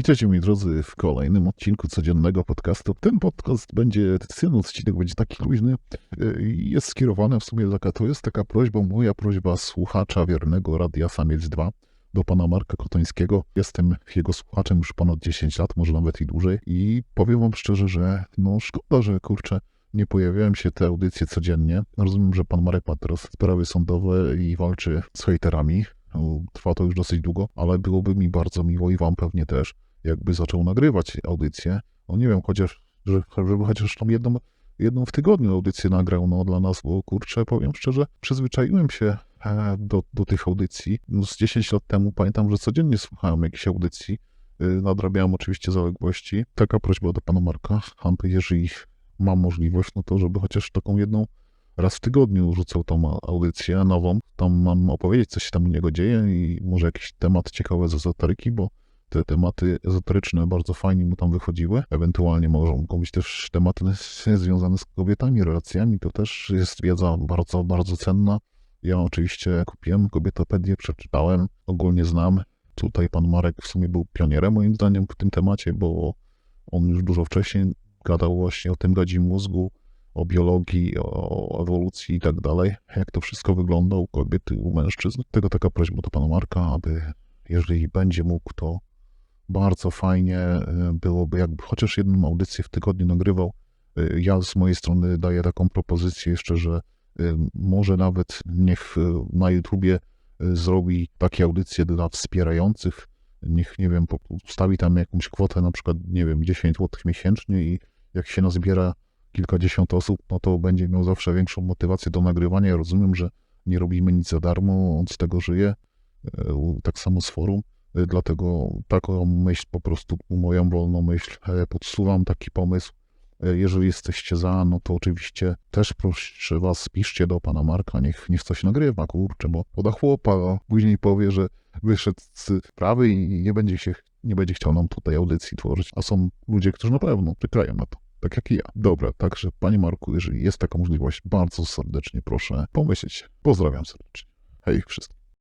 Witajcie moi drodzy w kolejnym odcinku codziennego podcastu. Ten podcast będzie, ten odcinek będzie taki luźny i jest skierowany w sumie taka, to jest taka prośba, moja prośba słuchacza wiernego Radia Samiec 2 do pana Marka Kotońskiego. Jestem jego słuchaczem już ponad 10 lat, może nawet i dłużej i powiem wam szczerze, że no szkoda, że kurczę nie pojawiają się te audycje codziennie. Rozumiem, że pan Marek ma teraz sprawy sądowe i walczy z hejterami. Trwa to już dosyć długo, ale byłoby mi bardzo miło i wam pewnie też, jakby zaczął nagrywać audycje. No nie wiem, chociaż, że, żeby chociaż tam jedną, jedną w tygodniu audycję nagrał, no dla nas, bo kurczę, powiem szczerze, przyzwyczaiłem się e, do, do tych audycji. No, z 10 lat temu pamiętam, że codziennie słuchałem jakichś audycji, y, nadrabiałem oczywiście zaległości. Taka prośba do pana Marka, aby jeżeli mam możliwość, no to żeby chociaż taką jedną raz w tygodniu rzucał tą audycję nową. Tam mam opowiedzieć, co się tam u niego dzieje i może jakiś temat ciekawy z ezoteryki, bo te tematy ezoteryczne bardzo fajnie mu tam wychodziły. Ewentualnie mogą być też tematy związane z kobietami, relacjami. To też jest wiedza bardzo, bardzo cenna. Ja oczywiście kupiłem kobietopedię, przeczytałem, ogólnie znam. Tutaj pan Marek w sumie był pionierem moim zdaniem w tym temacie, bo on już dużo wcześniej gadał właśnie o tym gadzim mózgu, o biologii, o ewolucji i tak dalej, jak to wszystko wygląda u kobiety, u mężczyzn. Tego taka prośba do pana Marka, aby jeżeli będzie mógł, to bardzo fajnie e, byłoby, jakby chociaż jedną audycję w tygodniu nagrywał. E, Ja z mojej strony daję taką propozycję jeszcze, że e, może nawet niech na YouTubie zrobi takie audycje dla wspierających. Niech, nie wiem, ustawi tam jakąś kwotę, na przykład, nie wiem, 10 zł miesięcznie i jak się nazbiera kilkadziesiąt osób, no to będzie miał zawsze większą motywację do nagrywania. Ja rozumiem, że nie robimy nic za darmo, on z tego żyje, tak samo z forum, dlatego taką myśl po prostu, moją wolną myśl, e, podsuwam taki pomysł. E, Jeżeli jesteście za, no to oczywiście też proszę was, piszcie do pana Marka, niech, niech coś nagrywa, kurczę, bo poda chłopa, a później powie, że wyszedł z prawy i nie będzie się, nie będzie chciał nam tutaj audycji tworzyć, a są ludzie, którzy na pewno czekają na to. Tak jak i ja. Dobra, także panie Marku, jeżeli jest taka możliwość, bardzo serdecznie proszę pomyśleć. Pozdrawiam serdecznie. Hej wszystkim.